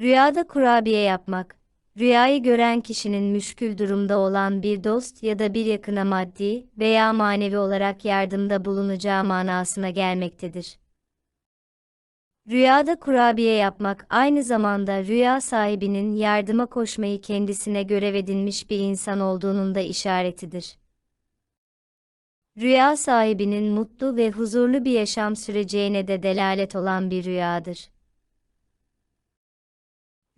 Rüyada kurabiye yapmak, rüyayı gören kişinin müşkül durumda olan bir dost ya da bir yakına maddi veya manevi olarak yardımda bulunacağı manasına gelmektedir. Rüyada kurabiye yapmak aynı zamanda rüya sahibinin yardıma koşmayı kendisine görev edinmiş bir insan olduğunun da işaretidir. Rüya sahibinin mutlu ve huzurlu bir yaşam süreceğine de delalet olan bir rüyadır.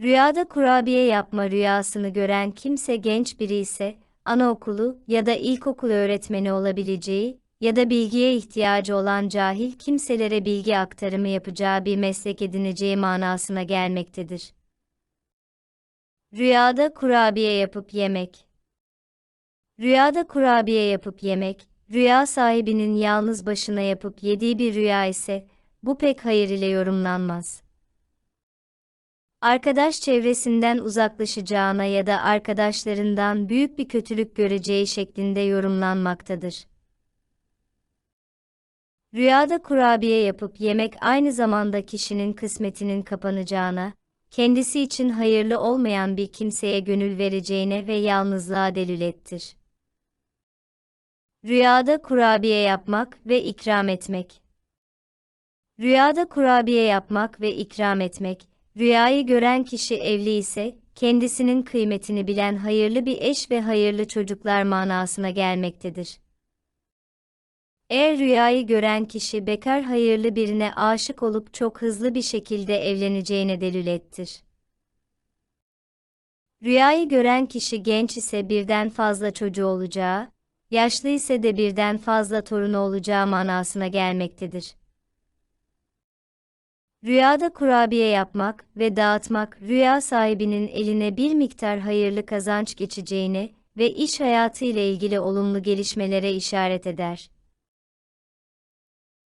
Rüyada kurabiye yapma rüyasını gören kimse genç biri ise, anaokulu ya da ilkokul öğretmeni olabileceği ya da bilgiye ihtiyacı olan cahil kimselere bilgi aktarımı yapacağı bir meslek edineceği manasına gelmektedir. Rüyada kurabiye yapıp yemek Rüyada kurabiye yapıp yemek, rüya sahibinin yalnız başına yapıp yediği bir rüya ise, bu pek hayır ile yorumlanmaz. Arkadaş çevresinden uzaklaşacağına ya da arkadaşlarından büyük bir kötülük göreceği şeklinde yorumlanmaktadır. Rüyada kurabiye yapıp yemek aynı zamanda kişinin kısmetinin kapanacağına, kendisi için hayırlı olmayan bir kimseye gönül vereceğine ve yalnızlığa delülettir. Rüyada kurabiye yapmak ve ikram etmek. Rüyada kurabiye yapmak ve ikram etmek, rüyayı gören kişi evli ise, kendisinin kıymetini bilen hayırlı bir eş ve hayırlı çocuklar manasına gelmektedir. Eğer rüyayı gören kişi bekar hayırlı birine aşık olup çok hızlı bir şekilde evleneceğine delilettir. Rüyayı gören kişi genç ise birden fazla çocuğu olacağı, yaşlı ise de birden fazla torunu olacağı manasına gelmektedir. Rüyada kurabiye yapmak ve dağıtmak rüya sahibinin eline bir miktar hayırlı kazanç geçeceğine ve iş hayatı ile ilgili olumlu gelişmelere işaret eder.